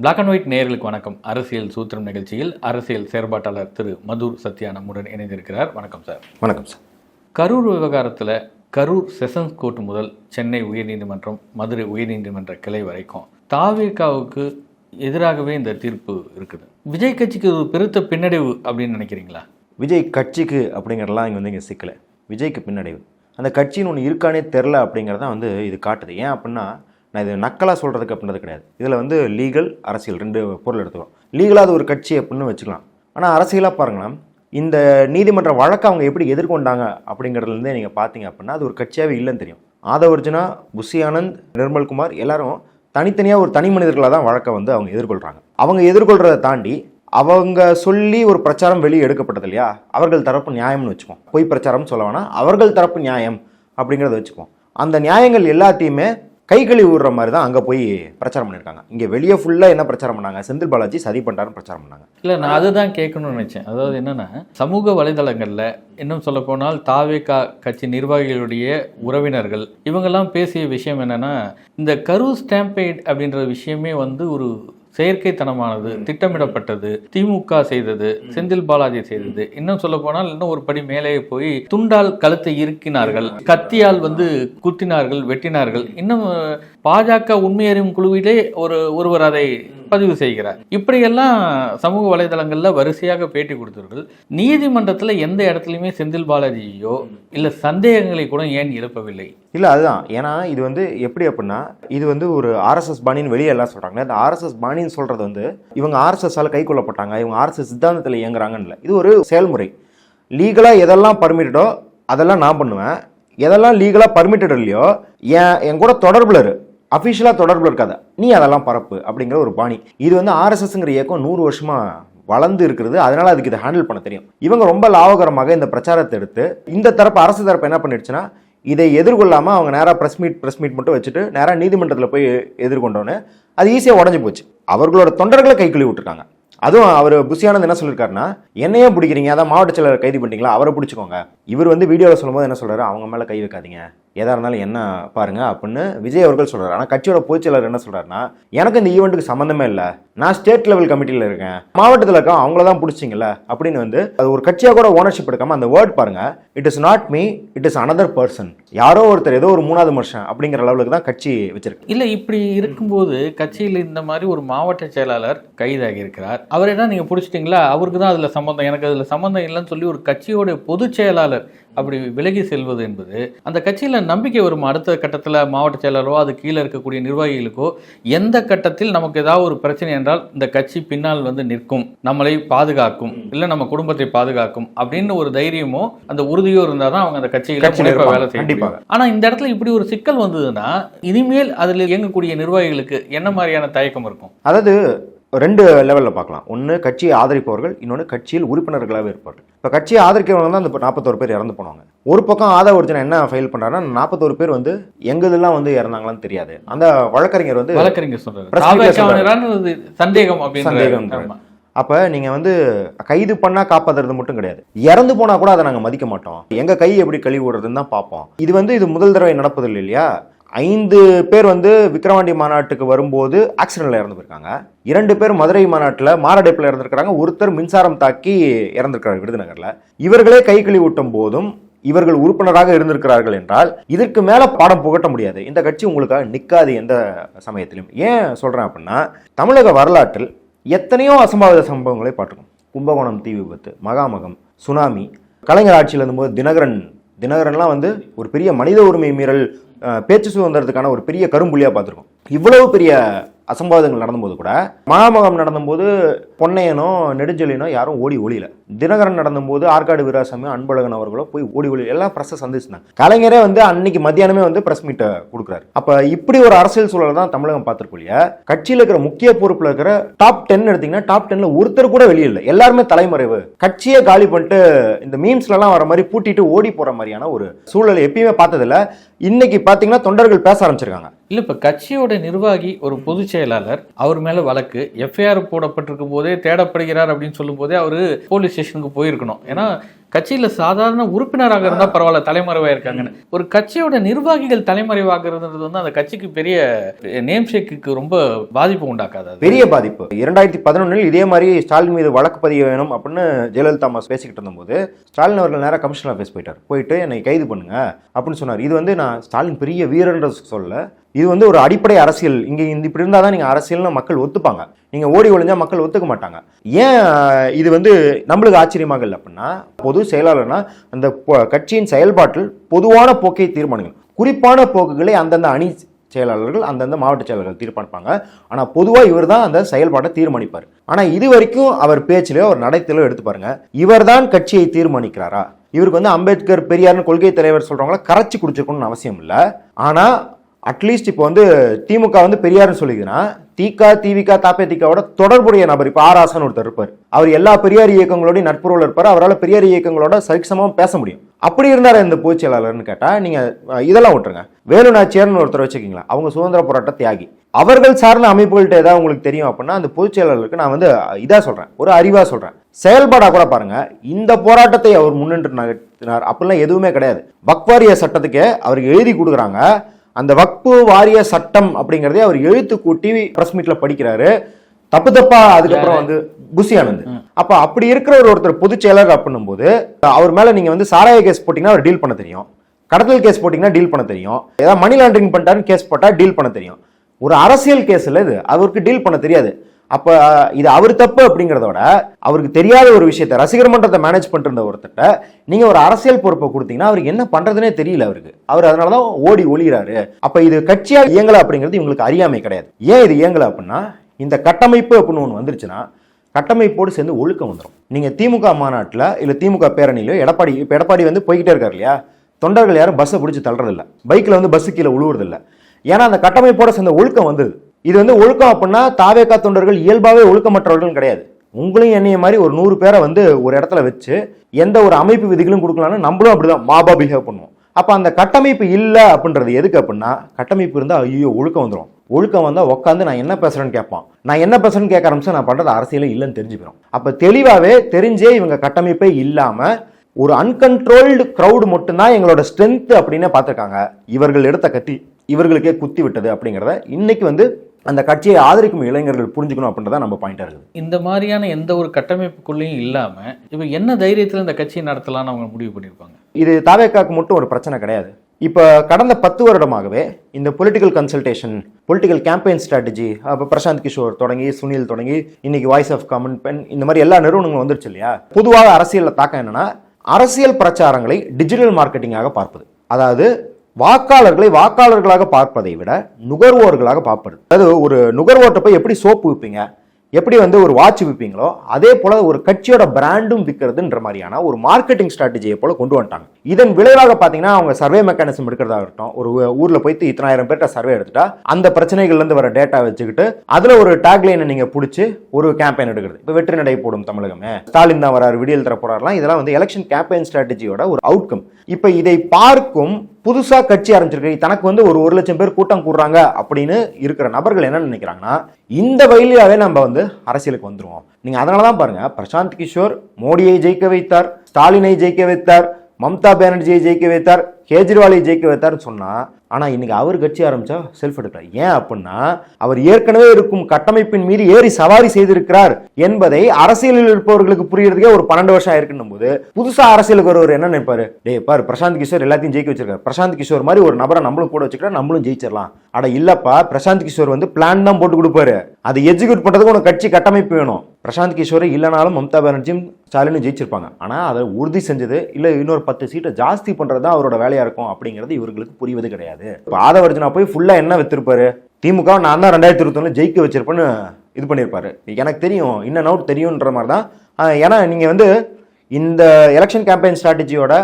Black and white நேயர்களுக்கு வணக்கம். அரசியல் சூத்திரம் நிகழ்ச்சியில் அரசியல் செயற்பாட்டாளர் திரு மதுர் சத்யா நம்முடன் இணைந்திருக்கிறார். வணக்கம் சார். வணக்கம் சார். கரூர் விவகாரத்தில் கரூர் செஷன்ஸ் கோர்ட் முதல் சென்னை உயர்நீதிமன்றம் மதுரை உயர்நீதிமன்ற கிளை வரைக்கும் தாவேகாவுக்கு எதிராகவே இந்த தீர்ப்பு இருக்குது. விஜய் கட்சிக்கு ஒரு பெருத்த பின்னடைவு அப்படின்னு நினைக்கிறீங்களா? விஜய் கட்சிக்கு அப்படிங்கிறதெல்லாம் இங்கே வந்து இங்கே சிக்கலை. விஜய்க்கு பின்னடைவு. அந்த கட்சின்னு ஒன்று இருக்கானே தெரில அப்படிங்கிறதான் வந்து இது காட்டுது. ஏன் அப்படின்னா நான் இது நக்கலாக சொல்கிறதுக்கு அப்படின்றது கிடையாது. இதில் வந்து லீகல் அரசியல் ரெண்டு பொருள் எடுத்துக்கிறோம் லீகலாக அது ஒரு கட்சி அப்படின்னு வச்சுக்கலாம். ஆனால் அரசியலாக பாருங்களேன் இந்த நீதிமன்ற வழக்கை அவங்க எப்படி எதிர்கொண்டாங்க அப்படிங்கிறதுலேருந்தே நீங்கள் பார்த்தீங்க அப்படின்னா அது ஒரு கட்சியாகவே இல்லைன்னு தெரியும். ஆதவர்ஜுனா புஷி ஆனந்த் நிர்மல்குமார் எல்லாரும் தனித்தனியாக ஒரு தனி மனிதர்களாக தான் வழக்கை வந்து அவங்க எதிர்கொள்கிறாங்க அவங்க எதிர்கொள்கிறத தாண்டி அவங்க சொல்லி ஒரு பிரச்சாரம் வெளியே எடுக்கப்பட்டது இல்லையா? அவர்கள் தரப்பு நியாயம்னு வச்சுப்போம் பொய் பிரச்சாரம்னு சொல்ல வேணாம். அவர்கள் தரப்பு நியாயம் அப்படிங்கிறத வச்சுப்போம் அந்த நியாயங்கள் எல்லாத்தையுமே கை கழுவி விடுற மாதிரி தான் அங்கே போய் பிரச்சாரம் பண்ணியிருக்காங்க இங்கே வெளியே ஃபுல்லாக என்ன பிரச்சாரம் பண்ணாங்க? செந்தில் பாலாஜி சதி பண்ணுறாருன்னு பிரச்சாரம் பண்ணாங்க. இல்லை நான் அதுதான் கேட்கணும்னு நினச்சேன். அதாவது என்னென்னா சமூக வலைதளங்களில் இன்னும் சொல்லப்போனால் தாவேகா கட்சி நிர்வாகிகளுடைய உறவினர்கள் இவங்கெல்லாம் பேசிய விஷயம் என்னன்னா இந்த கரூர் ஸ்டாம்பேட் அப்படின்ற விஷயமே வந்து ஒரு செயற்கைத்தனமானது திட்டமிடப்பட்டது திமுக செய்தது செந்தில் பாலாஜி செய்தது. இன்னும் சொல்ல போனால் இன்னும் ஒரு படி மேலே போய் துண்டால் கழுத்தை இறுக்கினார்கள் கத்தியால் வந்து குத்தினார்கள் வெட்டினார்கள். இன்னும் பாஜக உண்மையறியும் குழுவிலே ஒரு ஒருவர் அதை பதிவு செய்கிறார். இப்படியெல்லாம் சமூக வலைதளங்களில் வரிசையாக பேட்டி கொடுத்தவர்கள் நீதிமன்றத்தில் எந்த இடத்துலையுமே செந்தில் பாலாஜியோ இல்லை சந்தேகங்களை கூட ஏன் எழுப்பவில்லை? இல்லை அதுதான். ஏன்னா இது வந்து எப்படி அப்படின்னா இது வந்து ஒரு ஆர்எஸ்எஸ் பாணின்னு வெளியே எல்லாம் சொல்கிறாங்க இந்த ஆர்எஸ்எஸ் பாணின்னு சொல்கிறது வந்து இவங்க ஆர்எஸ்எஸ்ஸால் கை கொள்ளப்பட்டாங்க இவங்க ஆர்எஸ்எஸ் சித்தாந்தத்தில் இயங்குறாங்கன்னு இல்லை. இது ஒரு செயல்முறை. லீகலாக எதெல்லாம் பர்மிட்டடோ அதெல்லாம் நான் பண்ணுவேன். எதெல்லாம் லீகலாக பர்மிட்டட் இல்லையோ என் என் கூட தொடர்பில் இரு. அஃபிஷியலாக தொடர்பில் இருக்காத. நீ அதெல்லாம் பரப்பு அப்படிங்கிற ஒரு பாணி. இது வந்து ஆர்எஸ்எஸ்ங்கிற இயக்கம் நூறு வருஷமாக வளர்ந்து இருக்கிறது. அதனால அதுக்கு இதை ஹேண்டில் பண்ண தெரியும். இவங்க ரொம்ப லாபகரமாக இந்த பிரச்சாரத்தை எடுத்து இந்த தரப்பு அரசு தரப்பு என்ன பண்ணிடுச்சுன்னா இதை எதிர்கொள்ளாமல் அவங்க நேராக ப்ரெஸ் மீட் ப்ரெஸ் மீட் மட்டும் வச்சுட்டு நேராக நீதிமன்றத்தில் போய் எதிர்கொண்டோன்னு அது ஈஸியாக உடஞ்சி போச்சு. அவர்களோட தொண்டர்களை கை கழுவி விட்டுருக்காங்க. அதுவும் அவர் புஷியானந்த் என்ன சொல்லியிருக்காருன்னா என்னையே பிடிக்கிறீங்க அதான் மாவட்ட செயலர் கைது பண்ணிட்டீங்களா அவரை பிடிச்சிக்கோங்க. இவர் வந்து வீடியோவில் சொல்லும்போது என்ன சொல்கிறார் அவங்க மேலே கை வைக்காதீங்க. எதாக இருந்தாலும் என்ன பாருங்க அப்படின்னு விஜய் அவர்கள் சொல்கிறார் ஆனால் கட்சியோட பொதுச்செயலர் என்ன சொல்கிறாருன்னா எனக்கு இந்த ஈவெண்ட்டுக்கு சம்மந்தமே இல்லை. நான் ஸ்டேட் லெவல் கமிட்டியில் இருக்கேன். மாவட்டத்தில் இருக்க அவங்கள தான் பிடிச்சிங்கல்ல? அப்படின்னு வந்து அது ஒரு கட்சியாக கூட ஓனர்ஷிப் எடுக்காமல் அந்த வேர்ட் பாருங்க. It is not me it is another person யாரோ ஒருத்தர் ஏதோ ஒரு மூணாவது மனுஷன் அப்படிங்கிற லெவலுக்கு தான் கட்சி வச்சிருக்கு. இல்லை இப்படி இருக்கும்போது கட்சியில் இந்த மாதிரி ஒரு மாவட்ட செயலாளர் கைதாகி இருக்கிறார். அவரை தான் நீங்கள் பிடிச்சிட்டிங்களா? அவருக்கு தான் அதில் சம்மந்தம் எனக்கு அதில் சம்மந்தம் இல்லைன்னு சொல்லி ஒரு கட்சியோட பொதுச் செயலாளர் அப்படி விலகி செல்வது என்பது அந்த கட்சியில நம்பிக்கை வரும் அடுத்த கட்டத்துல மாவட்ட செயலரோ அது கீழே இருக்கக்கூடிய நிர்வாகிகளுக்கோ எந்த கட்டத்தில் நமக்கு ஏதாவது ஒரு பிரச்சனை என்றால் இந்த கட்சி பின்னால் வந்து நிற்கும் நம்மளை பாதுகாக்கும் இல்ல நம்ம குடும்பத்தை பாதுகாக்கும் அப்படின்னு ஒரு தைரியமோ அந்த உறுதியோ இருந்தால் தான் அவங்க அந்த கட்சியில. வேலை செய்ய கண்டிப்பாக. முடியும். ஆனா இந்த இடத்துல இப்படி ஒரு சிக்கல் வந்ததுன்னா இனிமேல் அதில் இயங்கக்கூடிய நிர்வாகிகளுக்கு என்ன மாதிரியான தயக்கம் இருக்கும் அதாவது ரெண்டு லெவலில் பார்க்கலாம். ஒன்று கட்சியை ஆதரிப்பவர்கள் இன்னொன்று கட்சியில் உறுப்பினர்களாகவே இருப்பார்கள் இப்போ கட்சியை ஆதரிக்கிறவங்க தான் அந்த நாற்பத்தோரு பேர் இறந்து போனாங்க ஒரு பக்கம் ஆதவ ஒரிஜினா என்ன ஃபைல் பண்ணுறாருன்னா நாற்பத்தோரு பேர் வந்து எங்கதெல்லாம் வந்து இறந்தாங்களான்னு தெரியாது. அந்த வழக்கறிஞர் வந்து வழக்கறிஞர் சொல்றாரு. சந்தேகம் சந்தேகம். அப்போ நீங்கள் வந்து கைது பண்ணால் காப்பாத்துறது மட்டும் கிடையாது. இறந்து போனால் கூட அதை நாங்கள் மதிக்க மாட்டோம். எங்கள் கை எப்படி கழுவி விடுறதுன்னு தான் பார்ப்போம். இது வந்து இது முதல் தடவை நடப்பதில்லை இல்லையா? ஐந்து பேர் வந்து விக்ரவாண்டி மாநாட்டுக்கு வரும்போது ஆக்சிடென்ட்ல இறந்து போயிருக்காங்க இரண்டு பேர் மதுரை மாநாட்டில் மாரடைப்பில் இறந்துருக்கிறாங்க. ஒருத்தர் மின்சாரம் தாக்கி இறந்துருக்கிறார் விருதுநகரில். இவர்களே கை கழுவி ஊட்டும் போதும் இவர்கள் உறுப்பினராக இருந்திருக்கிறார்கள் என்றால் இதற்கு மேலே பாடம் புகட்ட முடியாது. இந்த கட்சி உங்களுக்காக நிற்காது எந்த சமயத்திலும். ஏன் சொல்கிறேன் அப்படின்னா தமிழக வரலாற்றில் எத்தனையோ அசம்பாவித சம்பவங்களை பார்த்துக்கணும் கும்பகோணம் தீ விபத்து மகாமகம் சுனாமி கலைஞர் ஆட்சியில் இருந்தபோது தினகரன் தினகரன்லாம் வந்து ஒரு பெரிய மனித உரிமை மீறல் பேச்சு சுதந்திரத்துக்கான ஒரு பெரிய கரும்புள்ளியாக பார்த்துருக்கோம். இவ்வளவு பெரிய அசம்பாவிதங்கள் நடந்தபோது கூட மகாமகம் நடந்தபோது பொன்னையனோ நெடுஞ்செழியனோ யாரும் ஓடி ஒளியில. தினகரன் நடந்தபோது ஆற்காடு வீராசாமி அன்பழகன் அவர்களோ போய் ஓடி ஒளி எல்லாம் ப்ரெஸ்ஸை சந்திச்சிருந்தாங்க கலைஞரே வந்து அன்னைக்கு மத்தியானமே வந்து பிரஸ் மீட்டை கொடுக்குறாரு. அப்ப இப்படி ஒரு அரசியல் சூழலை தான் தமிழகம் பார்த்துருக்கோம் இல்லையா? கட்சியில் இருக்கிற முக்கிய பொறுப்பில் இருக்கிற டாப் டென் எடுத்தீங்கன்னா டாப் டென்ல ஒருத்தர் கூட வெளியே இல்லை. எல்லாருமே தலைமறைவு. கட்சியை காலி பண்ணிட்டு இந்த மீம்ஸ்லலாம் வர மாதிரி பூட்டிட்டு ஓடி போற மாதிரியான ஒரு சூழல் எப்பயுமே பார்த்ததில்ல. இன்னைக்கு பாத்தீங்கன்னா தொண்டர்கள் பேச ஆரம்பிச்சிருக்காங்க. இல்ல இப்ப கட்சியோட நிர்வாகி ஒரு பொதுச் செயலாளர் அவர் மேல வழக்கு எஃப்ஐஆர் போடப்பட்டிருக்கும் போதே தேடப்படுகிறார் அப்படின்னு சொல்லும் போதே அவரு போலீஸ் ஸ்டேஷனுக்கு போயிருக்கணும். ஏன்னா கட்சியில சாதாரண உறுப்பினராக இருந்தா பரவாயில்ல தலைமறைவா இருக்காங்கன்னு ஒரு கட்சியோட நிர்வாகிகள் தலைமறைவாகிறதுன்றது வந்து அந்த கட்சிக்கு பெரிய நேம் ஷேக்கு ரொம்ப பாதிப்பு உண்டாக்காது பெரிய பாதிப்பு. இரண்டாயிரத்தி பதினொன்றில் இதே மாதிரி ஸ்டாலின் மீது வழக்கு பதிய வேணும் அப்படின்னு ஜெயலலிதா அம்மா பேசிக்கிட்டு இருந்தபோது ஸ்டாலின் அவர்கள் நேராக கமிஷனர் ஆஃபீஸ் போயிட்டார். போயிட்டு என்னை கைது பண்ணுங்க அப்படின்னு சொன்னார். இது வந்து நான் ஸ்டாலின் பெரிய வீரன்ற சொல்ல இது வந்து ஒரு அடிப்படை அரசியல். இங்கே இந்த இப்படி இருந்தால் தான் நீங்கள் அரசியல்னு மக்கள் ஒத்துப்பாங்க. நீங்கள் ஓடி ஒழிஞ்சால் மக்கள் ஒத்துக்க மாட்டாங்க. ஏன் இது வந்து நம்மளுக்கு ஆச்சரியமாக இல்லை அப்படின்னா பொது செயலாளர்னா அந்த கட்சியின் செயல்பாட்டில் பொதுவான போக்கை தீர்மானிக்கணும். குறிப்பான போக்குகளை அந்தந்த அணி செயலாளர்கள் அந்தந்த மாவட்ட செயலாளர்கள் தீர்மானிப்பாங்க. ஆனால் பொதுவாக இவர் தான் அந்த செயல்பாட்டை தீர்மானிப்பார். ஆனால் இது வரைக்கும் அவர் பேச்சிலோ அவர் நடத்திலோ எடுத்து பாருங்க. இவர் தான் கட்சியை தீர்மானிக்கிறாரா? இவருக்கு வந்து அம்பேத்கர் பெரியார்னு கொள்கை தலைவர் சொல்கிறவங்கள கரைச்சி குடிச்சிருக்கணும்னு அவசியம் இல்லை. ஆனால் அட்லீஸ்ட் இப்போ வந்து திமுக வந்து பெரியார்னு சொல்லிக்குதுன்னா தீகா திவிகா தாப்பே திகாவோட தொடர்புடைய நபர். இப்போ ஆராசன் ஒருத்தர் இருப்பார். அவர் எல்லா பெரியார் இயக்கங்களோடையும் நட்புறவில் இருப்பார். அவரால் பெரியார் இயக்கங்களோட சரிசமமாக பேச முடியும். அப்படி இருந்தார் இந்த பொதுச் செயலாளர்னு கேட்டால் நீங்கள் இதெல்லாம் விட்டுருங்க. வேலு நாச்சியார்னு ஒருத்தர் வச்சுக்கிங்களா? அவங்க சுதந்திர போராட்ட தியாகி. அவர்கள் சார்ந்த அமைப்புகள்கிட்ட ஏதாவது உங்களுக்கு தெரியும் அப்படின்னா அந்த பொதுச் செயலாளருக்கு நான் வந்து இதாக சொல்கிறேன் ஒரு அறிவாக சொல்கிறேன் செயல்பாடாக கூட பாருங்கள் இந்த போராட்டத்தை அவர் முன்னின்று நகர்த்தினார். அப்படிலாம் எதுவுமே கிடையாது. பக்வாரிய சட்டத்துக்கு அவருக்கு எழுதி கொடுக்குறாங்க. அந்த வக்பு வாரிய சட்டம் அப்படிங்கறதே அவர் எழுத்து கூட்டி பிரஸ் மீட்ல படிக்கிறாரு. தப்பு தப்பா அதுக்கப்புறம் வந்து புசி ஆனந்த். அப்ப அப்படி இருக்கிற ஒரு ஒருத்தர் பொதுச் செயலர் அப்படின்னும் போது அவர் மேல நீங்க வந்து சாராய கேஸ் போட்டீங்கன்னா அவர் டீல் பண்ண தெரியும். கடத்தல் கேஸ் போட்டீங்கன்னா டீல் பண்ண தெரியும். ஏதாவது மணி லாண்டரிங் பண்ணிட்டாருன்னு கேஸ் போட்டா டீல் பண்ண தெரியும். ஒரு அரசியல் கேஸ் இல்ல இது. அவருக்கு டீல் பண்ண தெரியாது. அப்ப இது அவர் தப்பு அப்படிங்கிறத விட அவருக்கு தெரியாத ஒரு விஷயத்த ரசிகர் மன்றத்தை மேனேஜ் பண்ணிட்டு இருந்த ஒருத்தட்ட நீங்க ஒரு அரசியல் பொறுப்பை கொடுத்தீங்கன்னா அவருக்கு என்ன பண்றதுனே தெரியல அவருக்கு. அவர் அதனாலதான் ஓடி ஒளிகிறாரு அப்ப இது கட்சியா இயங்கல அப்படிங்கிறது இவங்களுக்கு அறியாமை கிடையாது. ஏன் இது இயங்கல அப்படின்னா இந்த கட்டமைப்பு அப்படின்னு ஒன்று வந்துருச்சுன்னா கட்டமைப்போடு சேர்ந்து ஒழுக்கம் வந்துடும் நீங்க திமுக மாநாட்டில் இல்ல திமுக பேரணியிலோ எடப்பாடி இப்போ எடப்பாடி வந்து போய்கிட்டே இருக்காரு இல்லையா? தொண்டர்கள் யாரும் பஸ்ஸை பிடிச்சி தள்ளுறதில்ல. பைக்கில் வந்து பஸ்ஸு கீழே உழுவுறதில்ல. ஏன்னா அந்த கட்டமைப்போட சேர்ந்த ஒழுக்கம் வந்தது. இது வந்து ஒழுக்கம் அப்படின்னா தாவேக்கா தொண்டர்கள் இயல்பாகவே ஒழுக்கமற்றவர்கள் கிடையாது. உங்களையும் என்னைய மாதிரி ஒரு நூறு பேரை வந்து ஒரு இடத்துல வச்சு எந்த ஒரு அமைப்பு விதிகளும் கொடுக்கலாம்னு நம்மளும் அப்படிதான் மாபா பிஹேவ் பண்ணுவோம். அப்போ அந்த கட்டமைப்பு இல்லை அப்படின்றது எதுக்கு அப்படின்னா கட்டமைப்பு இருந்தால் ஐயோ ஒழுக்கம் வந்துடும் ஒழுக்கம் வந்தால் உட்காந்து நான் என்ன பேசுறேன்னு கேட்பான். நான் என்ன பேசுறேன்னு கேட்க ஆரம்பிச்சு நான் பண்ணுறது அரசியலே இல்லைன்னு தெரிஞ்சுக்கிறோம். அப்போ தெளிவாகவே தெரிஞ்சே இவங்க கட்டமைப்பே இல்லாமல் ஒரு அன்கன்ட்ரோல்டு க்ரௌடு மட்டும்தான் எங்களோட ஸ்ட்ரென்த் அப்படின்னு பார்த்துருக்காங்க. இவர்கள் எடுத்த கத்தி இவர்களுக்கே குத்தி விட்டது அப்படிங்கிறத இன்னைக்கு வந்து அந்த கட்சியை ஆதரிக்கும் இளைஞர்கள் புரிஞ்சுக்கணும் அப்படின்றத நம்ம பாயிண்டா இருக்குது. இந்த மாதிரியான எந்த ஒரு கட்டமைப்புக்குள்ளேயும் இல்லாம இப்ப என்ன தைரியத்துல இந்த கட்சியை நடத்தலாம்னு அவங்க முடிவு பண்ணியிருப்பாங்க? இது தாவேக்காக்கு மட்டும் ஒரு பிரச்சனை கிடையாது. இப்போ கடந்த பத்து வருடமாகவே இந்த political consultation political campaign strategy அப்போ பிரசாந்த் கிஷோர் தொடங்கி சுனில் தொடங்கி இன்னைக்கு வாய்ஸ் ஆஃப் காமன் பென் இந்த மாதிரி எல்லா நிறுவனங்களும் வந்துருச்சு இல்லையா? பொதுவாக அரசியலில் தாக்கம் என்னன்னா அரசியல் பிரச்சாரங்களை டிஜிட்டல் மார்க்கெட்டிங்காக பார்ப்பது. அதாவது வாக்காளர்களை வாக்காளர்களாக பார்ப்பதை விட நுகர்வோர்களாக பார்ப்பது. அதாவது ஒரு நுகர்வோர்ட்ட போய் எப்படி சோப்பு விற்பீங்க எப்படி வந்து ஒரு வாட்ச் விற்பீங்களோ அதே போல ஒரு கட்சியோட பிராண்டும் விற்கிறதுன்ற மாதிரியான ஒரு மார்க்கெட்டிங் ஸ்ட்ராட்டஜியை போல கொண்டு வந்துட்டாங்க. இதன் விளைவாக பார்த்தீங்கன்னா அவங்க சர்வே மெக்கானிசம் எடுக்கிறதா இருக்கட்டும் ஒரு ஊரில் போயிட்டு இத்தனாயிரம் பேர்ட்ட சர்வே எடுத்துட்டா அந்த பிரச்சனைகள்ல இருந்து வர டேட்டா வச்சுக்கிட்டு அதுல ஒரு டேக்லைனை நீங்க பிடிச்சி ஒரு கேம்பெயின் எடுக்கிறது. இப்போ வெற்றி நடை போடும் தமிழகமே. ஸ்டாலின் தான் வராரு விடியல் தர போறாருலாம் இதெல்லாம் வந்து எலெக்ஷன் கேம்பெயின் ஸ்ட்ராட்டஜியோட ஒரு அவுட்கம் இப்போ இதை பார்க்கும் புதுசாக கட்சி ஆரம்பிச்சிருக்கு. தனக்கு வந்து ஒரு ஒரு லட்சம் பேர் கூட்டம் கூடுறாங்க அப்படின்னு இருக்கிற நபர்கள் என்ன நினைக்கிறாங்கன்னா இந்த வழியாவே நம்ம வந்து அரசியலுக்கு வந்துடுவோம் நீங்கள் அதனால தான் பாருங்கள் பிரசாந்த் கிஷோர் மோடியை ஜெயிக்க வைத்தார் ஸ்டாலினை ஜெயிக்க வைத்தார் மம்தா பானர்ஜியை ஜெயிக்க வைத்தார் கேஜ்ரிவாலை ஜெயிக்க வைத்தார்னு சொன்னால் ஆனால் இன்னைக்கு அவர் கட்சி ஆரம்பிச்சா செல்ஃப் எடுக்கிறார். ஏன் அப்படின்னா அவர் ஏற்கனவே இருக்கும் கட்டமைப்பின் மீது ஏறி சவாரி செய்திருக்கிறார் என்பதை அரசியலில் இருப்பவர்களுக்கு புரியறதுக்கே ஒரு பன்னெண்டு வருஷம் ஆயிருக்குன்னும் போது புதுசாக அரசியலுக்கு ஒருவர் என்ன நினைப்பாரு? டே பாரு பிரசாந்த் கிஷோர் எல்லாத்தையும் ஜெயிக்க வச்சிருக்காரு. பிரசாந்த் கிஷோர் மாதிரி ஒரு நபரை நம்மளும் கூட வச்சுக்கிட்டா நம்மளும் ஜெயிச்சிடலாம். ஆனால் இல்லப்பா பிரசாந்த் கிஷோர் வந்து பிளான் தான் போட்டு கொடுப்பாரு. அதை எக்ஸிக்யூட் பண்ணுறதுக்கு உனக்கு கட்சி கட்டமைப்பு வேணும். பிரசாந்த் கிஷோர் இல்லைனாலும் மம்தா பானர்ஜியும் ஸ்டாலினும் ஜெயிச்சிருப்பாங்க. ஆனால் அதை உறுதி செஞ்சது இல்லை இன்னொரு பத்து சீட்டை ஜாஸ்தி பண்ணுறது தான் அவரோட வேலையாக இருக்கும் அப்படிங்கிறது இவர்களுக்கு புரிவது கிடையாது. இப்போ ஆதவர்ஜனா போய் ஃபுல்லாக என்ன வச்சிருப்பாரு திமுக நான் தான் ரெண்டாயிரத்தி இருபத்தொன்னு ஜெயிக்க வச்சிருப்பேன்னு இது பண்ணியிருப்பாரு எனக்கு தெரியும் இன்னும் அவுட் தெரியுன்ற மாதிரி தான் ஏன்னா நீங்கள் வந்து இந்த எலெக்ஷன் கேம்பெயின் ஸ்ட்ராட்டஜியோட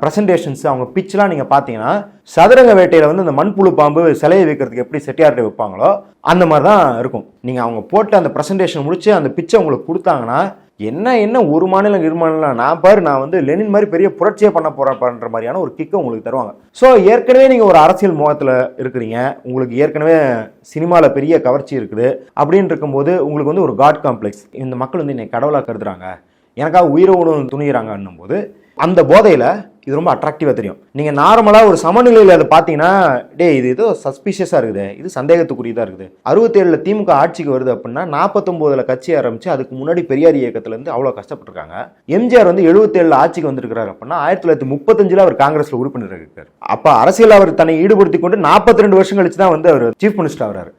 ப்ரெசன்டேஷன்ஸ் அவங்க பிச்செலாம் நீங்கள் பார்த்தீங்கன்னா சதுரங்க வேட்டையில் வந்து அந்த மண்புழு பாம்பு சிலையை வைக்கிறதுக்கு எப்படி செட்டியார்ட்டை வைப்பாங்களோ அந்த மாதிரி தான் இருக்கும். நீங்கள் அவங்க போட்டு அந்த ப்ரெசன்டேஷன் முடித்து அந்த பிச்சை உங்களுக்கு கொடுத்தாங்கன்னா என்ன என்ன ஒரு மாநிலம் இரு மாநிலம் நான் பாரு நான் வந்து லெனின் மாதிரி பெரிய புரட்சியை பண்ண போறேன்ற மாதிரியான ஒரு கிக்கை உங்களுக்கு தருவாங்க. ஸோ ஏற்கனவே நீங்கள் ஒரு அரசியல் முகத்தில் இருக்கிறீங்க. உங்களுக்கு ஏற்கனவே சினிமாவில் பெரிய கவர்ச்சி இருக்குது. அப்படின்னு இருக்கும்போது உங்களுக்கு வந்து ஒரு காட் காம்ப்ளெக்ஸ் இந்த மக்கள் வந்து என்னை கடவுளாக கருதுறாங்க. எனக்காக உயிரை உணவு துணிகிறாங்கன்னும் போது அந்த போதையில் இது ரொம்ப அட்ராக்டிவாக தெரியும். நீங்கள் நார்மலாக ஒரு சமநிலையில் அதை பார்த்தீங்கன்னா டே இது ஏதோ சஸ்பீஷியஸாக இருக்குது. இது சந்தேகத்துக்குரியதாக இருக்குது. அறுபத்தேழில் திமுக ஆட்சிக்கு வருது அப்படின்னா நாற்பத்தொம்போதில் கட்சி ஆரம்பித்து அதுக்கு முன்னாடி பெரியார் இயக்கத்துலேருந்து அவ்வளோ கஷ்டப்பட்டிருக்காங்க. எம்ஜிஆர் வந்து எழுபத்தேழில் ஆட்சிக்கு வந்திருக்கிறாரு அப்படின்னா ஆயிரத்தி தொள்ளாயிரத்தி முப்பத்தஞ்சில் அவர் காங்கிரஸில் உறுப்பினர் இருக்கார் அப்போ அரசியல் அவர் தன்னை ஈடுபடுத்தி கொண்டு நாற்பத்தி ரெண்டு வருஷம் கழிச்சு தான் வந்து அவர் சீஃப் மினிஸ்டர் ஆகிறார்.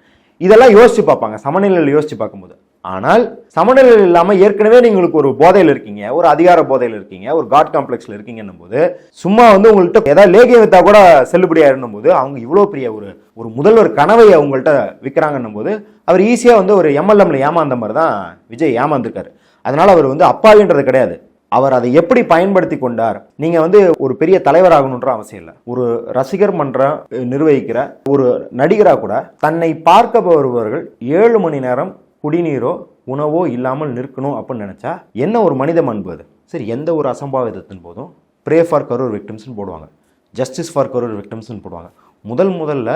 இதெல்லாம் யோசிச்சு பார்ப்பாங்க. சமநிலையில் யோசிச்சு பார்க்கும்போது. ஆனால் சமநிலை இல்லாமல் ஏற்கனவே நீங்களுக்கு ஒரு போதையில் இருக்கீங்க ஒரு அதிகார போதையில் இருக்கீங்க ஒரு காட் காம்ப்ளெக்ஸில் இருக்கீங்கன்னும் போது சும்மா வந்து உங்கள்கிட்ட ஏதாவது லேகியம் வித்தா கூட செல்லுபடியாயிருந்தும் போது அவங்க இவ்வளோ பெரிய ஒரு ஒரு முதல்வர் கனவை அவங்கள்ட்ட விற்கிறாங்கன்னும் போது அவர் ஈஸியாக வந்து ஒரு எம்எல்எம்ல ஏமாந்த மாதிரி தான் விஜய் ஏமாந்துருக்காரு. அதனால் அவர் வந்து அப்பாவின்றது கிடையாது. அவர் அதை எப்படி பயன்படுத்தி கொண்டார்? நீங்க வந்து ஒரு பெரிய தலைவராகணுன்ற அவசியம் இல்லை. ஒரு ரசிகர் மன்றம் நிர்வகிக்கிற ஒரு நடிகராக கூட தன்னை பார்க்க வருபவர்கள் ஏழு மணி நேரம் குடிநீரோ உணவோ இல்லாமல் நிற்கணும் அப்படின்னு நினச்சா என்ன ஒரு மனித மண்பு அது? சரி எந்த ஒரு அசம்பாவிதத்தின் போதும் ப்ரே ஃபார் கரூர் விக்டிம்ஸ்னு போடுவாங்க. ஜஸ்டிஸ் ஃபார் கரூர் விக்டிம்ஸ்னு போடுவாங்க. முதல் முதல்ல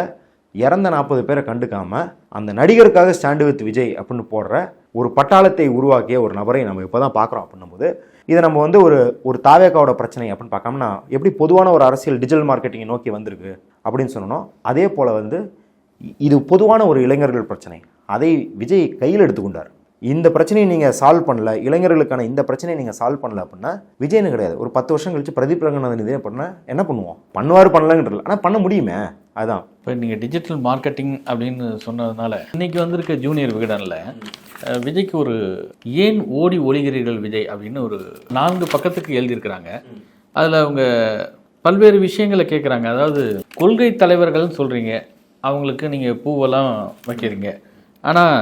இறந்த நாற்பது பேரை கண்டுக்காமல் அந்த நடிகருக்காக ஸ்டாண்டு வித் விஜய் அப்படின்னு போடுற ஒரு பட்டாளத்தை உருவாக்கிய ஒரு நபரை நம்ம இப்போ தான் பார்க்குறோம் அப்படின்னும்போது இதை நம்ம வந்து ஒரு ஒரு தாவேக்காவோட பிரச்சனை அப்படின்னு பார்க்காம நான் எப்படி பொதுவான ஒரு அரசியல் டிஜிட்டல் மார்க்கெட்டிங்கை நோக்கி வந்திருக்கு அப்படின்னு சொன்னோம் அதே போல் வந்து இது பொதுவான ஒரு இளைஞர்கள் பிரச்சனை. அதை விஜய் கையில் எடுத்துக்கொண்டார். இந்த பிரச்சனையை நீங்கள் சால்வ் பண்ணல இளைஞர்களுக்கான இந்த பிரச்சனையை நீங்கள் சால்வ் பண்ணல அப்படின்னா விஜய்னு கிடையாது. ஒரு பத்து வருஷம் கழிச்சு பிரதீப் ரங்கநாதன் இதே பண்ண என்ன பண்ணுவோம்? பண்ணுவார் பண்ணலங்கிறல ஆனால் பண்ண முடியுமே? அதுதான் இப்போ நீங்கள் டிஜிட்டல் மார்க்கெட்டிங் அப்படின்னு சொன்னதுனால இன்னைக்கு வந்திருக்க ஜூனியர் விகடனில் விஜய்க்கு ஒரு ஏன் ஓடி ஒளிகிறீர்கள் விஜய்? அப்படின்னு ஒரு நான்கு பக்கத்துக்கு எழுதியிருக்கிறாங்க. அதில் அவங்க பல்வேறு விஷயங்களை கேட்குறாங்க அதாவது கொள்கை தலைவர்கள்னு சொல்கிறீங்க அவங்களுக்கு நீங்கள் பூவெல்லாம் வைக்கிறீங்க. ஆனால்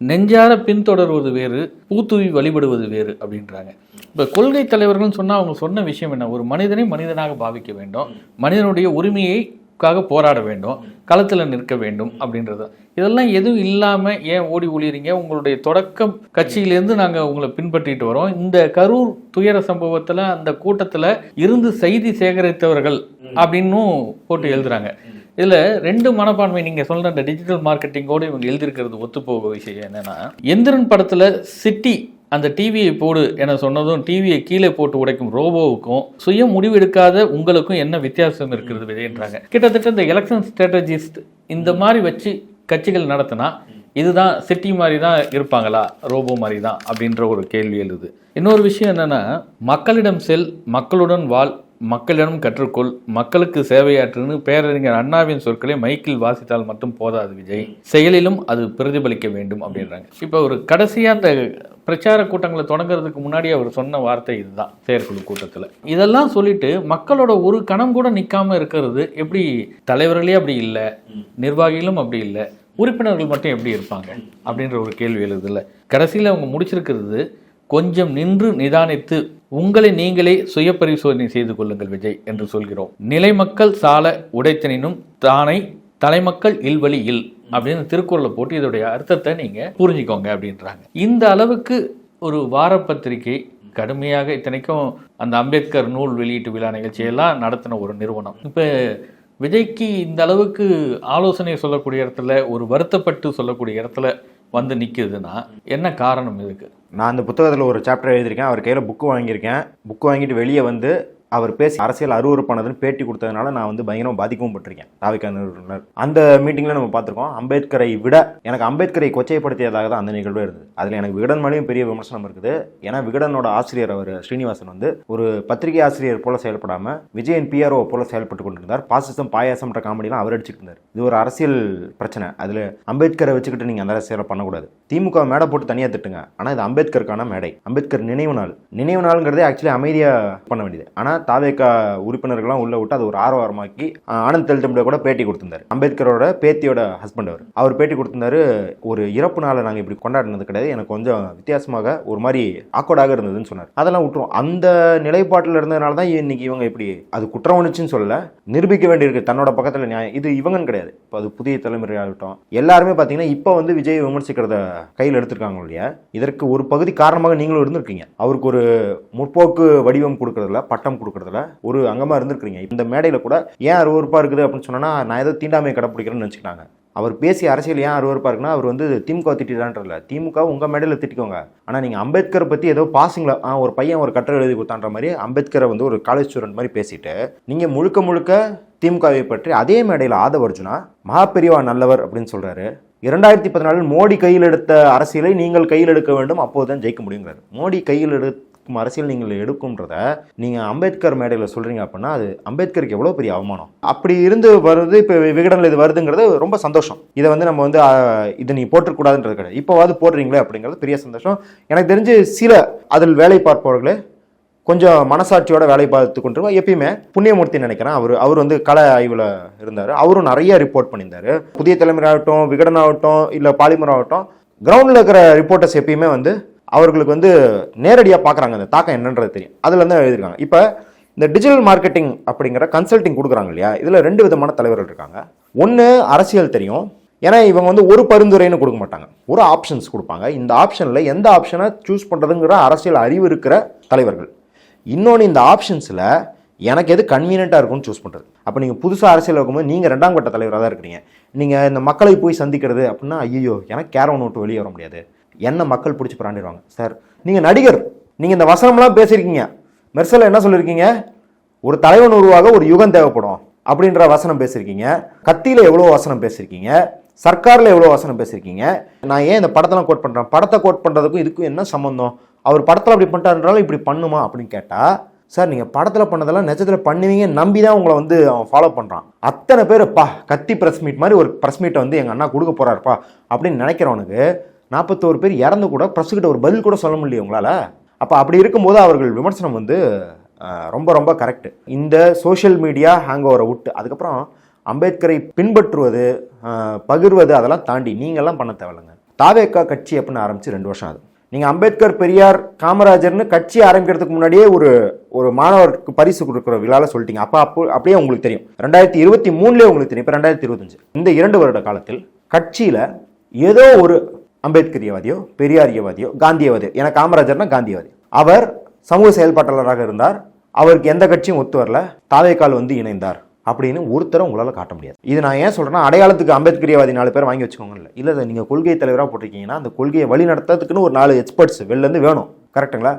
நெஞ்சார பின்தொடர்வது வேறு பூத்தூவி வழிபடுவது வேறு அப்படின்றாங்க. இப்போ கொள்கை தலைவர்கள்னு சொன்னால் அவங்க சொன்ன விஷயம் என்ன? ஒரு மனிதனை மனிதனாக பாவிக்க வேண்டும். மனிதனுடைய உரிமையை க்காக போராட வேண்டும். களத்தில் நிற்க வேண்டும் அப்படின்றது. இதெல்லாம் எதுவும் இல்லாமல் ஏன் ஓடி ஒளியறீங்க? உங்களுடைய தொடக்கம் கட்சியிலேருந்து நாங்கள் உங்களை பின்பற்றிட்டு வரோம். இந்த கரூர் துயர சம்பவத்தில் அந்த கூட்டத்தில் இருந்து செய்தி சேகரித்தவர்கள் அப்படின்னும் போட்டு எழுதுறாங்க. இதில் ரெண்டு மனப்பான்மை நீங்கள் சொல்கிற அந்த டிஜிட்டல் மார்க்கெட்டிங்கோடு இவங்க எழுதியிருக்கிறது ஒத்துப்போக விஷயம் என்னென்னா எந்திரன் படத்தில் சிட்டி அந்த டிவியை போடு என சொன்னதும் டிவியை கீழே போட்டு உடைக்கும் ரோபோவுக்கும் சுய முடிவெடுக்காத உங்களுக்கும் என்ன வித்தியாசம் இருக்கிறது விஜயன்றாங்க கிட்டத்தட்ட இந்த எலெக்ஷன் ஸ்ட்ராட்டஜிஸ்ட் இந்த மாதிரி வச்சு கட்சிகள் நடத்தினா இதுதான் சிட்டி மாதிரி தான் இருப்பாங்களா ரோபோ மாதிரி தான் அப்படின்ற ஒரு கேள்வி எழுது. இன்னொரு விஷயம் என்னென்னா மக்களிடம் செல் மக்களுடன் வாழ் மக்களிடம் கற்றுக்கொள். மக்களுக்கு சேவையாற்றுன்னு பேரறிஞர் அண்ணாவின் சொற்களை மைக்கில் வாசித்தால் மட்டும் போதாது விஜய். செயலிலும் அது பிரதிபலிக்க வேண்டும் அப்படின்றாங்க. இப்போ ஒரு கடைசியாக அந்த பிரச்சார கூட்டங்களை தொடங்குறதுக்கு முன்னாடி அவர் சொன்ன வார்த்தை இதுதான் செயற்குழு கூட்டத்தில். இதெல்லாம் சொல்லிட்டு மக்களோட ஒரு கணம் கூட நிற்காம இருக்கிறது எப்படி தலைவர்களே அப்படி இல்லை நிர்வாகிகளும் அப்படி இல்லை உறுப்பினர்கள் மட்டும் எப்படி இருப்பாங்க அப்படின்ற ஒரு கேள்வி எழுதுல கடைசியில் அவங்க முடிச்சிருக்கிறது கொஞ்சம் நின்று நிதானித்து உங்களை நீங்களே சுய பரிசோதனை செய்து கொள்ளுங்கள் விஜய் என்று சொல்கிறோம். நிலை மக்கள் சால உடைத்தனினும் தானை தலைமக்கள் இல்வழி இல் அப்படின்னு திருக்குறளை போட்டு இதோடைய அர்த்தத்தை நீங்க புரிஞ்சுக்கோங்க அப்படின்றாங்க. இந்த அளவுக்கு ஒரு வார பத்திரிகை கடுமையாக இத்தனைக்கும் அந்த அம்பேத்கர் நூல் வெளியீட்டு விழா நிகழ்ச்சியெல்லாம் நடத்தின ஒரு நிறுவனம். இப்போ விஜய்க்கு இந்த அளவுக்கு ஆலோசனை சொல்லக்கூடிய இடத்துல ஒரு வருத்தப்பட்டு சொல்லக்கூடிய இடத்துல வந்து நிற்குதுன்னா என்ன காரணம் இதுக்கு? நான் அந்த புத்தகத்தில் ஒரு சாப்டர் எழுதியிருக்கேன். அவர் கையில் புக்கு வாங்கியிருக்கேன். புக்கு வாங்கிட்டு வெளியே வந்து அவர் பேசி அரசியல் அருவறுப்பானதுன்னு பேட்டி கொடுத்ததுனால நான் வந்து பயங்கரமாக பாதிக்கவும் பட்டிருக்கேன் தாவிக்கா நிறுவனர். அந்த மீட்டிங்கில் நம்ம பார்த்துருக்கோம் அம்பேத்கரை விட எனக்கு அம்பேத்கரை கொச்சைப்படுத்தியதாக தான் அந்த நிகழ்வு இருந்தது. அதில் எனக்கு விகடன் மேலேயும் பெரிய விமர்சனம் இருக்குது. ஏன்னா விகடனோட ஆசிரியர் அவர் ஸ்ரீனிவாசன் வந்து ஒரு பத்திரிகை ஆசிரியர் போல செயல்படாமல் விஜயன் பிஆர்ஓ போல செயல்பட்டு கொண்டிருந்தார். பாசிசம் பாயாசம்ன்ற காமெடிலாம் அவர் அடிச்சுட்டு இருந்தார். இது ஒரு அரசியல் பிரச்சனை. அதில் அம்பேத்கரை வச்சுக்கிட்டு நீங்கள் அந்த அரசியலை பண்ணக்கூடாது. திமுக மேடை போட்டு தனியாக திட்டுங்க. ஆனால் இது அம்பேத்கருக்கான மேடை. அம்பேத்கர் நினைவு நாள். நினைவு நாளுங்கிறதே ஆக்சுவலி அமைதியாக பண்ண வேண்டியது. ஆனால் தாவேக்கா உறுப்பினர்கள்லாம் உள்ள விட்டு அதை ஒரு ஆரவாரமாக்கி ஆனந்த் தெல்தம்பிட கூட பேட்டி கொடுத்திருந்தாரு. அம்பேத்கரோட பேத்தியோட ஹஸ்பண்ட் அவர். அவர் பேட்டி கொடுத்திருந்தாரு ஒரு இறப்பு நாளை நாங்கள் இப்படி கொண்டாடினது கிடையாது எனக்கு கொஞ்சம் வித்தியாசமாக ஒரு மாதிரி ஆக்கோடாக இருந்ததுன்னு சொன்னார். அதெல்லாம் விட்டுரும். அந்த நிலைப்பாட்டில் இருந்ததுனால தான் இன்னைக்கு இவங்க இப்படி அது குற்றம் உணர்ச்சின்னு சொல்லல நிரூபிக்க வேண்டியிருக்கு. தன்னோட பக்கத்தில் நியாயம். இது இவங்கன்னு கிடையாது. இப்போ அது புதிய தலைமுறை ஆகட்டும் எல்லாருமே பார்த்தீங்கன்னா இப்போ வந்து விஜய் விமர்சிக்கிறத கையில் எடுத்திருக்காங்க இல்லையா? இதற்கு ஒரு பகுதி காரணமாக நீங்களும் இருந்திருக்கீங்க. அவருக்கு ஒரு முற்போக்கு வடிவம் கொடுக்கறதுல பட்டம் கொடுக்கறதுல ஒரு அங்கமாக இருந்திருக்கிறீங்க. இந்த மேடையில் கூட ஏன் அருவறுப்பாக இருக்குது அப்படின்னு சொன்னால் நான் ஏதோ தீண்டாமையை கடைப்பிடிக்கிறேன்னு வச்சுக்கிட்டாங்க அவர் பேசிய அரசியல் ஏன் அருவருப்பா இருக்குன்னா அவர் வந்து திமுக திட்டான்றல திமுக உங்கள் மேடையில் திட்டிக்கோங்க. ஆனால் நீங்கள் அம்பேத்கரை பற்றி ஏதோ பாசிங்ல ஆ ஒரு பையன் ஒரு கட்டுரை எழுதி கொடுத்தான்ற மாதிரி அம்பேத்கரை வந்து ஒரு காலேஜ் ஸ்டூடெண்ட் மாதிரி பேசிட்டு நீங்கள் முழுக்க முழுக்க திமுகவை பற்றி அதே மேடையில் ஆதவ அர்ஜுனா மகாபெரிவா நல்லவர் அப்படின்னு சொல்கிறாரு இரண்டாயிரத்தி பதினாலில் மோடி கையில் எடுத்த அரசியலை நீங்கள் கையில் எடுக்க வேண்டும் அப்போதுதான் ஜெயிக்க முடியுங்கிறார். மோடி கையில் எடுக்கும் அரசியல் நீங்கள் எடுக்கும்ன்றத நீங்கள் அம்பேத்கர் மேடையில் சொல்கிறீங்க அப்படின்னா அது அம்பேத்கருக்கு எவ்வளோ பெரிய அவமானம்? அப்படி இருந்து வருது இப்போ விகடனில் இது வருதுங்கிறது ரொம்ப சந்தோஷம். இதை வந்து நம்ம வந்து இதை நீ போட்டுக்கூடாதுன்றது கிடையாது. இப்போவாது போடுறீங்களே அப்படிங்கிறது பெரிய சந்தோஷம். எனக்கு தெரிஞ்சு சில அதில் வேலை பார்ப்பவர்களே கொஞ்சம் மனசாட்சியோட வேலை பார்த்து கொண்டிருக்கோம் எப்பயுமே புண்ணியமூர்த்தி நினைக்கிறேன். அவர் அவர் வந்து கலை ஆய்வில் இருந்தார். அவரும் நிறைய ரிப்போர்ட் பண்ணியிருந்தாரு. புதிய தலைமுறை ஆகட்டும் விகடன் ஆகட்டும் இல்லை பாலிமர் ஆகட்டும் கிரவுண்டில் இருக்கிற ரிப்போர்ட்டர்ஸ் எப்பயுமே வந்து அவர்களுக்கு வந்து நேரடியாக பார்க்குறாங்க அந்த தாக்கம் என்னன்றது தெரியும். அதில் தான் எழுதியிருக்காங்க. இப்போ இந்த டிஜிட்டல் மார்க்கெட்டிங் அப்படிங்கிற கன்சல்டிங் கொடுக்குறாங்க இல்லையா? இதில் ரெண்டு விதமான தலைவர்கள் இருக்காங்க. ஒன்று அரசியல் தெரியும். ஏன்னா இவங்க வந்து ஒரு பரிந்துரைன்னு கொடுக்க மாட்டாங்க. ஒரு ஆப்ஷன்ஸ் கொடுப்பாங்க. இந்த ஆப்ஷனில் எந்த ஆப்ஷனை சூஸ் பண்ணுறதுங்கிற அரசியல் அறிவு இருக்கிற தலைவர்கள். இன்னொன்று இந்த ஆப்ஷன்ஸில் எனக்கு எது கன்வீனியண்ட்டாக இருக்கும்னு சூஸ் பண்ணுறது அப்போ நீங்கள் புதுசாக அரசியல் இருக்கும்போது நீங்கள் ரெண்டாம் கட்ட தலைவராக தான் இருக்கிறீங்க. நீங்கள் இந்த மக்களை போய் சந்திக்கிறது அப்படின்னா ஐயோ எனக்கு கேரவன் விட்டு வெளியே வர முடியாது. என்ன மக்கள் பிடிச்சி பிராண்டிடுவாங்க? சார் நீங்கள் நடிகர் நீங்கள் இந்த வசனம்லாம் பேசியிருக்கீங்க. மெர்சலில் என்ன சொல்லியிருக்கீங்க? ஒரு தலைவன் உருவாக ஒரு யுகம் தேவைப்படும் அப்படின்ற வசனம் பேசியிருக்கீங்க. கத்தியில் எவ்வளோ வசனம் பேசியிருக்கீங்க? சர்க்காரில் எவ்வளோ வசனம் பேசியிருக்கீங்க? நான் ஏன் இந்த படத்தெல்லாம் கோட் பண்ணுறேன் படத்தை கோட் பண்ணுறதுக்கும் இதுக்கும் என்ன சம்மந்தம் அவர் படத்தில் அப்படி பண்ணிட்டாருன்றாலும் இப்படி பண்ணுமா அப்படின்னு கேட்டால் சார் நீங்கள் படத்தில் பண்ணதெல்லாம் நிஜத்தில் பண்ணுவீங்க நம்பி தான் உங்களை வந்து அவன் ஃபாலோ பண்ணுறான் அத்தனை பேர் பா கத்தி ப்ரெஸ் மீட் மாதிரி ஒரு ப்ரெஸ் மீட்டை வந்து எங்கள் அண்ணா கொடுக்க போகிறாருப்பா அப்படின்னு நினைக்கிறவனுக்கு நாற்பத்தோரு பேர் இறந்து கூட ப்ரெஸ்ஸுக்கிட்ட ஒரு பதில் கூட சொல்ல முடியல உங்களால்? அப்போ அப்படி இருக்கும்போது அவர்கள் விமர்சனம் வந்து ரொம்ப ரொம்ப கரெக்டு இந்த சோஷியல் மீடியா ஹேங் ஓவரை விட்டு அதுக்கப்புறம் அம்பேத்கரை பின்பற்றுவது பகிர்வது அதெல்லாம் தாண்டி நீங்கள்லாம் பண்ண தேவையில்லைங்க. தாவேக்கா கட்சி அப்படின்னு ஆரம்பித்து ரெண்டு வருஷம் ஆகுது. நீங்கள் அம்பேத்கர் பெரியார் காமராஜர்னு கட்சி ஆரம்பிக்கிறதுக்கு முன்னாடியே ஒரு ஒரு மாணவருக்கு பரிசு கொடுக்குற விழாவில் சொல்லிட்டீங்க. அப்போ அப்போ அப்படியே உங்களுக்கு தெரியும். ரெண்டாயிரத்தி இருபத்தி மூணுலேயே உங்களுக்கு தெரியும். இப்போ ரெண்டாயிரத்தி இருபத்தஞ்சு. இந்த இரண்டு வருட காலத்தில் கட்சியில் ஏதோ ஒரு அம்பேத்கரியவாதியோ பெரியாரியவாதியோ காந்தியவாதியோ ஏன்னா காமராஜர்னா காந்தியவாதி. அவர் சமூக செயல்பாட்டாளராக இருந்தார். அவருக்கு எந்த கட்சியும் ஒத்து வரல. தாவேக்கால் வந்து இணைந்தார். அப்படின்னு ஒருத்தரும் உங்களால் காட்ட முடியாது. இது நான் ஏன் சொல்கிறேன்னா அடையாளத்துக்கு அம்பேத்கரியவாதி நாலு பேர் வாங்கி வச்சுக்கோங்க இல்லை இல்லை நீங்கள் கொள்கை தலைவராக போட்டிருக்கீங்கன்னா அந்த கொள்கையை வழி நடத்துறதுக்குன்னு ஒரு நாலு எக்ஸ்பர்ட்ஸ் வெளிலேருந்து வேணும். கரெக்ட்டுங்களா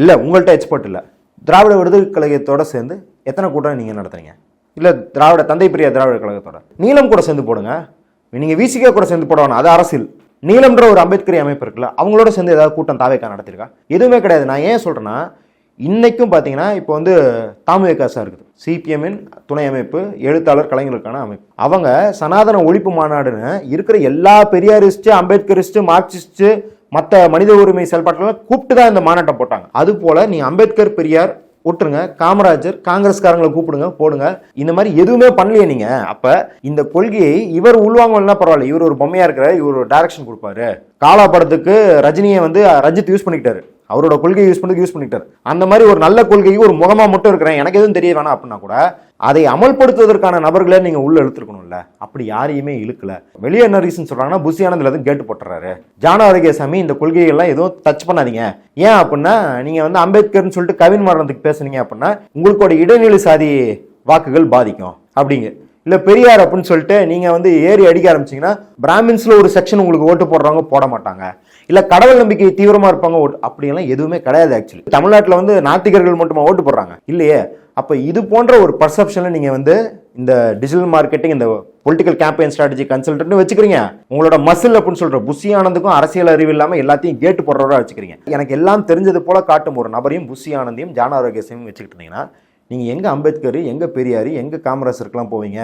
இல்லை உங்கள்கிட்ட எக்ஸ்பர்ட் இல்லை. திராவிட விடுதலை கழகத்தோடு சேர்ந்து எத்தனை கூட்டம் நீங்கள் நடத்துறீங்க? இல்லை திராவிட தந்தை பெரிய திராவிட கழகத்தோட. நீளம் கூட சேர்ந்து போடுங்க. நீங்கள் விசிகே கூட சேர்ந்து போட வேணாம் அது அரசியல். நீலம்ன்ற ஒரு அம்பேத்கரி அமைப்பு இருக்குல்ல அவங்களோட சேர்ந்து ஏதாவது கூட்டம் தாவேக்கா நடத்திருக்கா? எதுவுமே கிடையாது. நான் ஏன் சொல்கிறேன்னா இன்றைக்கும் பார்த்தீங்கன்னா இப்போ வந்து தாமுவேகாசா இருக்குது. சிபிஎம்மின் துணை அமைப்பு எழுத்தாளர் கலைஞர்களுக்கான அமைப்பு. அவங்க சனாதன ஒழிப்பு மாநாடுன்னு இருக்கிற எல்லா பெரியாரிஸ்ட்டு அம்பேத்கரிஸ்ட்டு மார்க்சிஸ்ட்டு மற்ற மனித உரிமை செயல்பாட்டெல்லாம் கூப்பிட்டு தான் இந்த மாநாட்டை போட்டாங்க. அது போல் நீ அம்பேத்கர் பெரியார் விட்டுருங்க காமராஜர் காங்கிரஸ்காரங்களை கூப்பிடுங்க போடுங்க. இந்த மாதிரி எதுவுமே பண்ணலையே நீங்க. அப்ப இந்த கொள்கையை இவர் உள்வாங்கலாம் பரவாயில்ல. இவர் ஒரு பொம்மையா இருக்கிற இவர் ஒரு டைரக்ஷன் கொடுப்பாரு. காலா படத்துக்கு ரஜினியை வந்து ரஜித் யூஸ் பண்ணிக்கிட்டாரு. அவரோட கொள்கையை யூஸ் பண்ணி யூஸ் பண்ணிட்டார் அந்த மாதிரி ஒரு நல்ல கொள்கைக்கு ஒரு முகமாக மட்டும் இருக்கிறேன். எனக்கு எதுவும் தெரிய வேணாம் அப்படின்னா கூட அதை அமல்படுத்துவதற்கான நபர்களை நீங்கள் உள்ள இழுத்துருக்கணும்ல. அப்படி யாரையுமே இழுக்கல. வெளியே என்ன ரீசன் சொல்கிறாங்கன்னா புசி ஆனந்த்ல எதுவும் கேட்டு போட்டுறாரு. ஜான சாமி இந்த கொள்கைகள்லாம் எதுவும் டச் பண்ணாதீங்க. ஏன் அப்படின்னா நீங்கள் வந்து அம்பேத்கர்னு சொல்லிட்டு கவின் மரணத்துக்கு பேசுனீங்க அப்படின்னா உங்களுக்கோட இடைநிலை சாதி வாக்குகள் பாதிக்கும். அப்படிங்க. இல்லை பெரியார் அப்படின்னு சொல்லிட்டு நீங்கள் வந்து ஏறி அடிக்க ஆரம்பிச்சீங்கன்னா பிராமின்ஸில் ஒரு செக்ஷன் உங்களுக்கு ஓட்டு போடுறவங்க போட மாட்டாங்க. இல்லை கடவுள் நம்பிக்கை தீவிரமாக இருப்பாங்க ஓட்டு அப்படியெல்லாம் எதுவுமே கிடையாது ஆக்சுவலி தமிழ்நாட்டில் வந்து நாத்திகர்கள் மட்டுமா ஓட்டு போடுறாங்க? இல்லையே. அப்போ இது போன்ற ஒரு பர்செப்ஷனில் நீங்கள் வந்து இந்த டிஜிட்டல் மார்க்கெட்டிங் இந்த பொலிட்டிக்கல் கேம்பெயின் ஸ்ட்ராட்டஜி கன்சல்டன்ட் வச்சுக்கிறீங்க. உங்களோட மசில் அப்படின்னு சொல்ற புஷி ஆனந்துக்கும் அரசியல் அறிவு இல்லாமல் எல்லாத்தையும் கேட்டு போடுறவரா வச்சுக்கிறீங்க. எனக்கு எல்லாம் தெரிஞ்சது போல காட்டும் ஒரு நபரையும் புஷி ஆனந்தையும் ஜான வச்சுக்கிட்டு இருந்தீங்கன்னா நீங்கள் எங்கே அம்பேத்கர் எங்கே பெரியார் எங்கே காமராஜருக்கெல்லாம் போவீங்க?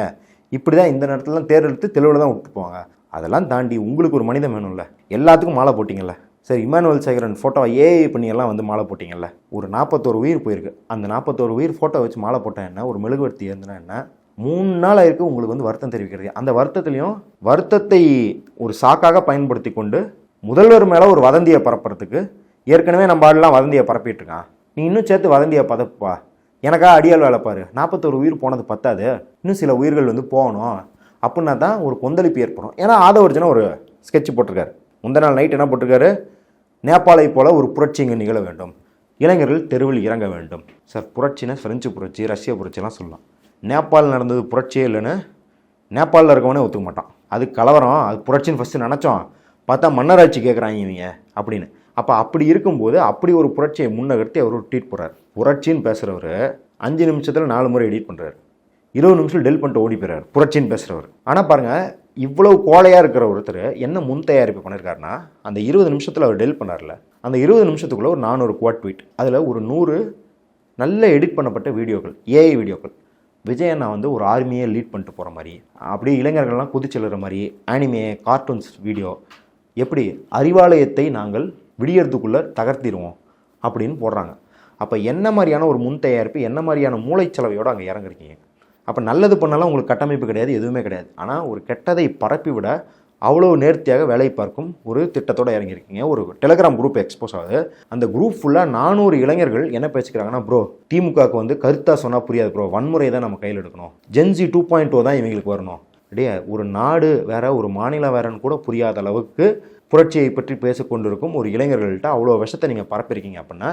இப்படி தான் இந்த நேரத்துலலாம் தேர்தெடுத்து தெளிவில் தான் விட்டு போவாங்க. அதெல்லாம் தாண்டி உங்களுக்கு ஒரு மனிதன் வேணும்ல. எல்லாத்துக்கும் மாலை போட்டிங்கல்ல. சரி இமானுவல் சேகரன் ஃபோட்டோ ஏஐ பண்ணி எல்லாம் வந்து மாலை போட்டிங்கல்ல. ஒரு நாற்பத்தோரு உயிர் போயிருக்கு. அந்த நாற்பத்தோரு உயிர் ஃபோட்டோ வச்சு மாலை போட்டா என்ன? ஒரு மெழுகுவர்த்தி இருந்தனா என்ன? மூணு நாள் ஆயிருக்கு உங்களுக்கு வந்து வருத்தம் தெரிவிக்கிறது. அந்த வருத்தத்துலையும் வருத்தத்தை ஒரு சாக்காக பயன்படுத்தி கொண்டு முதல்வர் மேலே ஒரு வதந்தியை பரப்புறதுக்கு ஏற்கனவே நம்ம ஆளுலாம் வதந்தியை பரப்பிட்டு இருக்கான். நீ இன்னும் சேர்த்து வதந்தியை பதப்பா. எனக்கா அடியால் வேலை பாரு. நாற்பத்தோரு உயிர் போனது பத்தாது. இன்னும் சில உயிர்கள் வந்து போகணும். அப்படின்னா தான் ஒரு கொந்தளிப்பு ஏற்படும். ஏன்னா ஆதவர்ஜனா ஒரு ஸ்கெட்ச் போட்டிருக்காரு. முந்த நாள் நைட் என்ன போட்டிருக்காரு? நேபாளை போல ஒரு புரட்சி இங்கே நிகழ வேண்டும். இளைஞர்கள் தெருவில் இறங்க வேண்டும். சார் புரட்சினா பிரெஞ்சு புரட்சி ரஷ்ய புரட்சிலாம் சொல்லலாம். நேபாள் நடந்தது புரட்சியே இல்லைன்னு நேபாளில் இருக்கவனே ஒத்துக்க மாட்டான். அது கலவரம் அது புரட்சின்னு ஃபஸ்ட்டு நினச்சோம். பார்த்தா மன்னராட்சி கேட்குறாங்க இவங்க அப்படின்னு. அப்போ அப்படி இருக்கும்போது அப்படி ஒரு புரட்சியை முன்னகர்த்தி அவர் ஒரு ட்வீட் போடுறார். புரட்சின்னு பேசுகிறவர் அஞ்சு நிமிஷத்தில் நாலு முறை எடிட் பண்ணுறாரு இருபது நிமிஷம் டெல் பண்ணிட்டு ஓடி போயிறாரு. புரட்சின்னு பேசுகிறவர் ஆனால் பாருங்கள் இவ்வளோ கோழையாக இருக்கிற ஒருத்தர் என்ன முன் தயாரிப்பு பண்ணியிருக்காருன்னா அந்த இருபது நிமிஷத்தில் அவர் டெல் பண்ணார்ல. அந்த இருபது நிமிஷத்துக்குள்ளே ஒரு நானூறு குவாட் ட்வீட் அதில் ஒரு நூறு நல்ல எடிட் பண்ணப்பட்ட வீடியோக்கள் ஏஐ வீடியோக்கள். விஜய் அண்ணா வந்து ஒரு ஆர்மியை லீட் பண்ணிட்டு போகிற மாதிரி அப்படியே இளைஞர்கள்லாம் குதிச்செல்கிற மாதிரி ஆனிமே கார்ட்டூன்ஸ் வீடியோ எப்படி அறிவாலயத்தை நாங்கள் விடியறதுக்குள்ளே தகர்த்திடுவோம் அப்படின்னு போடுறாங்க. அப்போ என்ன மாதிரியான ஒரு முன் தயாரிப்பு என்ன மாதிரியான மூளைச்சலவையோடு அங்கே இறங்குறீங்க? அப்போ நல்லது பண்ணாலும் உங்களுக்கு கட்டமைப்பு கிடையாது எதுவுமே கிடையாது. ஆனால் ஒரு கெட்டதை பரப்பி விட அவ்வளோ நேர்த்தியாக வேலை பார்க்கும் ஒரு திட்டத்தோடு இறங்கியிருக்கீங்க. ஒரு டெலிகிராம் குரூப் எக்ஸ்போஸ் ஆகுது. அந்த குரூப் ஃபுல்லாக நானூறு இளைஞர்கள் என்ன பேசிக்கிறாங்கன்னா ப்ரோ திமுகவுக்கு வந்து கருத்தாக சொன்னால் புரியாது ப்ரோ வன்முறை தான் நம்ம கையில் எடுக்கணும். ஜென்சி டூ பாயிண்ட் தான் இவங்களுக்கு வரணும். அப்படியே ஒரு நாடு வேற ஒரு மாநிலம் வேறன்னு கூட புரியாத அளவுக்கு புரட்சியை பற்றி பேசிக்கொண்டிருக்கும் ஒரு இளைஞர்கள்ட்ட அவ்வளோ விஷத்தை நீங்கள் பரப்பிருக்கீங்க அப்படின்னா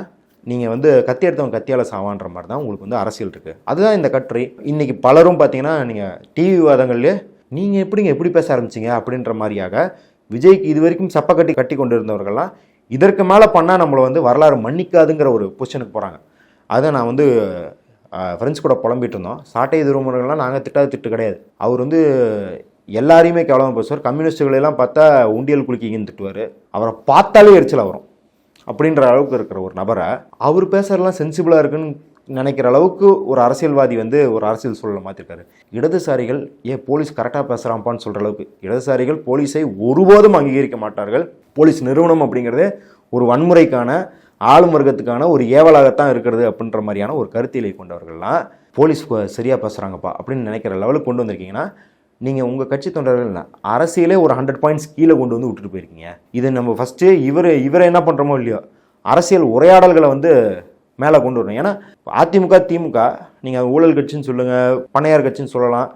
நீங்கள் வந்து கத்தி எடுத்தவங்க கத்தியால் சாவான்ற மாதிரி தான் உங்களுக்கு வந்து அரசியல் இருக்குது அதுதான் இந்த கட்டுரை. இன்றைக்கி பலரும் பார்த்தீங்கன்னா நீங்கள் டிவி விவாதங்கள்லேயே நீங்கள் எப்படிங்க எப்படி பேச ஆரம்பிச்சீங்க? அப்படின்ற மாதிரியாக விஜய்க்கு இது வரைக்கும் சப்ப கட்டி கட்டி கொண்டு இருந்தவர்கள்லாம் இதற்கு மேலே பண்ணால் நம்மளை வந்து வரலாறு மன்னிக்காதுங்கிற ஒரு பொசிஷனுக்கு போகிறாங்க அதை நான் வந்து ஃப்ரெண்ட்ஸ் கூட புலம்பிட்டு இருந்தோம். சாட்டை திருமணங்கள்லாம் நாங்கள் திட்டாத திட்டு கிடையாது. அவர் வந்து எல்லாரையுமே கேவலமாக பேசுவார். கம்யூனிஸ்டுகளெல்லாம் பார்த்தா உண்டியல் குளிக்கிங்கன்னு திட்டுவார். அவரை பார்த்தாலே எரிச்சல் வரும் அப்படின்ற அளவுக்கு இருக்கிற ஒரு நபரை அவர் பேசுறதெல்லாம் சென்சிபிளாக இருக்குன்னு நினைக்கிற அளவுக்கு ஒரு அரசியல்வாதி வந்து ஒரு அரசியல் சூழலை மாற்றிருக்காரு இடதுசாரிகள் ஏன் போலீஸ் கரெக்டாக பேசுகிறான்ப்பான்னு சொல்கிற அளவுக்கு இடதுசாரிகள் போலீஸை ஒருபோதும் அங்கீகரிக்க மாட்டார்கள். போலீஸ் நிறுவனம் அப்படிங்கிறதே ஒரு வன்முறைக்கான ஆளும் வர்க்கத்துக்கான ஒரு ஏவலாகத்தான் இருக்கிறது அப்படின்ற மாதிரியான ஒரு கருத்தியலை கொண்டவர்கள்லாம் போலீஸ் சரியாக பேசுகிறாங்கப்பா அப்படின்னு நினைக்கிற லெவலுக்கு கொண்டு வந்திருக்கீங்கன்னா நீங்கள் உங்கள் கட்சி தொண்டர்கள் அரசியலே ஒரு ஹண்ட்ரட் பாயிண்ட்ஸ் கீழே கொண்டு வந்து விட்டுட்டு போயிருக்கீங்க. இது நம்ம ஃபஸ்ட்டு இவர் இவரை என்ன பண்ணுறோமோ இல்லையோ அரசியல் உரையாடல்களை வந்து மேலே கொண்டு வரணும். ஏன்னா அதிமுக திமுக நீங்கள் ஊழல் கட்சின்னு சொல்லுங்கள் பணையார் கட்சின்னு சொல்லலாம்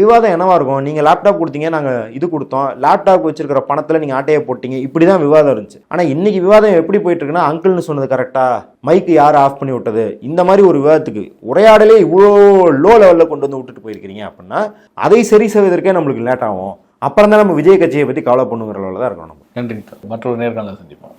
விவாதம் என்னவா இருக்கும்? நீங்கள் லேப்டாப் கொடுத்தீங்க நாங்கள் இது கொடுத்தோம். லேப்டாப் வச்சிருக்கிற பணத்தில் நீங்கள் ஆட்டையை போட்டீங்க. இப்படி தான் விவாதம் இருந்துச்சு. ஆனால் இன்னைக்கு விவாதம் எப்படி போயிட்டு இருக்குன்னா அங்கிள்னு சொன்னது கரெக்டா மைக்கு யார் ஆஃப் பண்ணி விட்டது? இந்த மாதிரி ஒரு விவாதத்துக்கு உரையாடலே இவ்வளோ லோ லெவலில் கொண்டு வந்து விட்டுட்டு போயிருக்கிறீங்க அப்படின்னா அதை சரி செய்வதற்கே நம்மளுக்கு லேட் ஆகும். அப்புறம் தான் நம்ம விஜய் கட்சியை பற்றி கவலை பண்ணுங்கிற அளவில் தான் இருக்கணும் நன்றி மற்றொரு நேர்காணல சந்திப்போம்.